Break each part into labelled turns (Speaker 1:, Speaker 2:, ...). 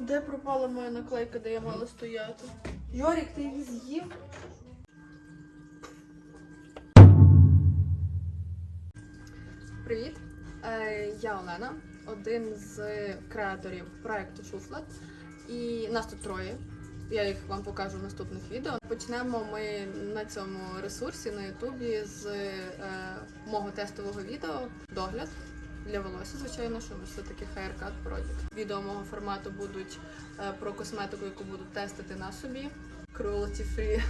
Speaker 1: Де пропала моя наклейка, де я мала стояти? Йорік, ти її з'їв? Привіт! Е, Я Олена, один з креаторів проекту Шуфлет. І нас тут троє. Я їх вам покажу в наступних відео. Почнемо ми на цьому ресурсі на Ютубі з е, мого тестового відео догляд для волосся, звичайно, що все таки haircut project. Відео мого формату будуть е, про косметику, яку буду тестити на собі. Cruelty free.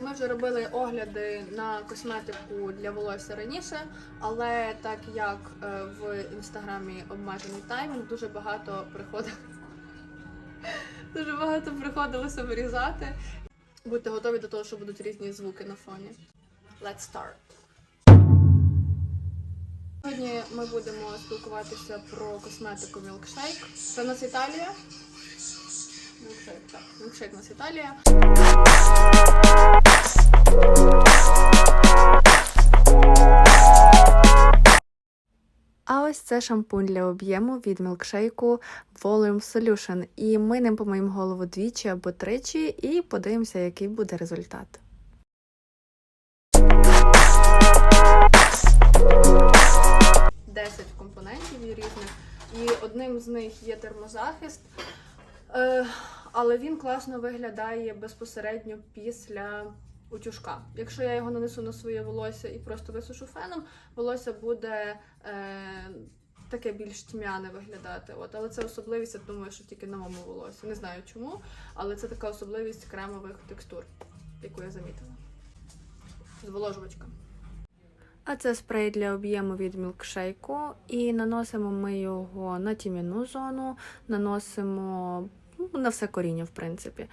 Speaker 1: Ми вже робили огляди на косметику для волосся раніше, але так як е, в інстаграмі обмежений таймінг, дуже багато приходило. Дуже багато приходилося вирізати. Будьте готові до того, що будуть різні звуки на фоні. Let's start. Сьогодні ми будемо спілкуватися про косметику Milkshake. Це нас Італія. Milkshake, так. Milkshake нас Італія.
Speaker 2: А ось це шампунь для об'єму від мілкшейку Volume Solution. І ми ним помиємо голову двічі або тричі і подивимося, який буде результат.
Speaker 1: Одним з них є термозахист, е, але він класно виглядає безпосередньо після утюжка. Якщо я його нанесу на своє волосся і просто висушу феном, волосся буде е, таке більш тьмяне виглядати. От, але це особливість, я думаю, що тільки на моєму волосі. Не знаю чому, але це така особливість кремових текстур, яку я замітила. Зволожувачка.
Speaker 2: А це спрей для об'єму від мілкшейку. І наносимо ми його на тім'яну зону, наносимо ну, на все коріння, в принципі.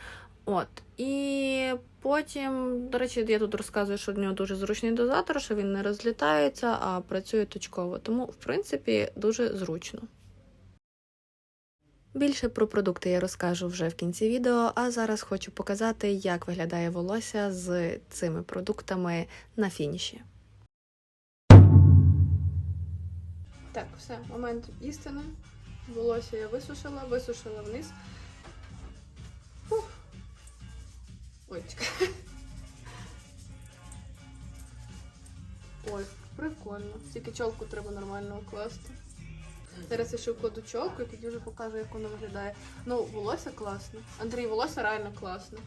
Speaker 2: От. І потім, до речі, я тут розказую, що в нього дуже зручний дозатор, що він не розлітається, а працює точково. Тому, в принципі, дуже зручно. Більше про продукти я розкажу вже в кінці відео, а зараз хочу показати, як виглядає волосся з цими продуктами на фініші.
Speaker 1: Так, все, момент істини. Волосся я висушила, висушила вниз. Фух. Ой, чекай. Ой, прикольно. Тільки чолку треба нормально укласти. Зараз я ще вкладу чолку і тоді вже покажу, як воно виглядає. Ну, волосся класне. Андрій, волосся реально класне.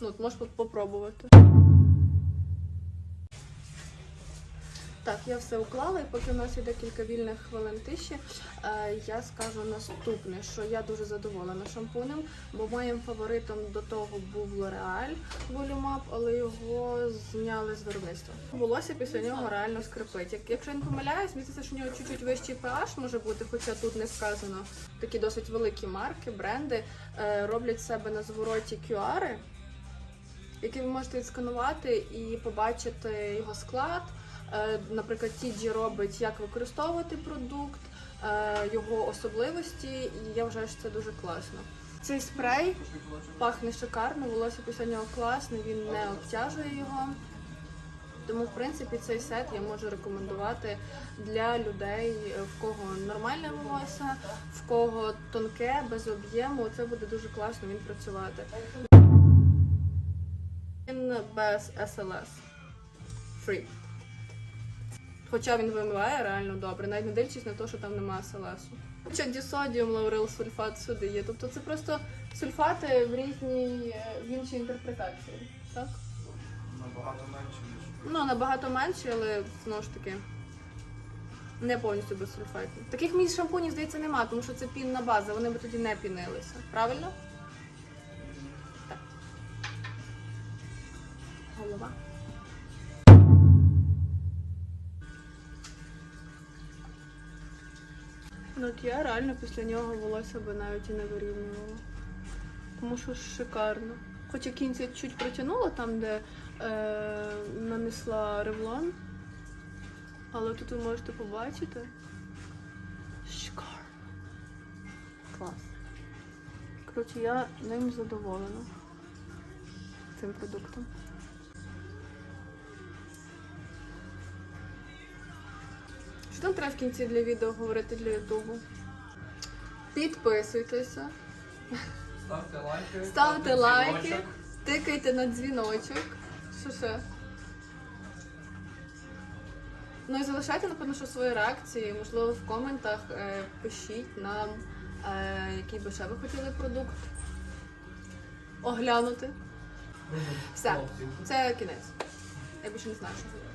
Speaker 1: Ну, от можеш попробувати. Так, я все уклала, і поки у нас є декілька вільних хвилин тиші, е, я скажу наступне, що я дуже задоволена шампунем, бо моїм фаворитом до того був L'Oreal Volume Up, але його зняли з виробництва. Волосся після нього реально скрипить. Як, якщо я не помиляюсь, мені що у нього чуть-чуть вищий pH може бути, хоча тут не сказано. Такі досить великі марки, бренди е, роблять себе на звороті QR, які ви можете відсканувати і побачити його склад. Е, Наприклад, Тіджі робить, як використовувати продукт, е, його особливості, і я вважаю, що це дуже класно. Цей спрей пахне шикарно, волосся після нього класне, він не обтяжує його. Тому, в принципі, цей сет я можу рекомендувати для людей, в кого нормальне волосся, в кого тонке, без об'єму. Це буде дуже класно він працювати. Він без SLS. Free. Хоча він вимиває реально добре, навіть не дивлячись на те, що там немає селесу. Хоча дісодіум, лаурил, сульфат сюди є. Тобто це просто сульфати в різній в іншій інтерпретації. Так?
Speaker 3: Набагато менше, ніж.
Speaker 1: Ну, набагато менше, але знову ж таки не повністю без сульфатів. Таких місць шампунів, здається, немає, тому що це пінна база, вони би тоді не пінилися. Правильно? Так. Голова. Ну, от я реально після нього волосся би навіть і не вирівнювала. Тому що шикарно. Хоча кінці чуть протягнула там, де е, нанесла ревлон. Але тут ви можете побачити. Шикарно. Клас. Коротше, я ним задоволена. Цим продуктом. Що там треба в кінці для відео говорити для Ютубу? Підписуйтеся,
Speaker 3: Ставте лайки.
Speaker 1: Ставте лайки. Тикайте на дзвіночок. Що ще? Ну і залишайте, напевно, що свої реакції. Можливо, в коментах е, пишіть нам, е, який би ще ви хотіли продукт оглянути. Все. Це кінець. Я більше не знаю, що говорити.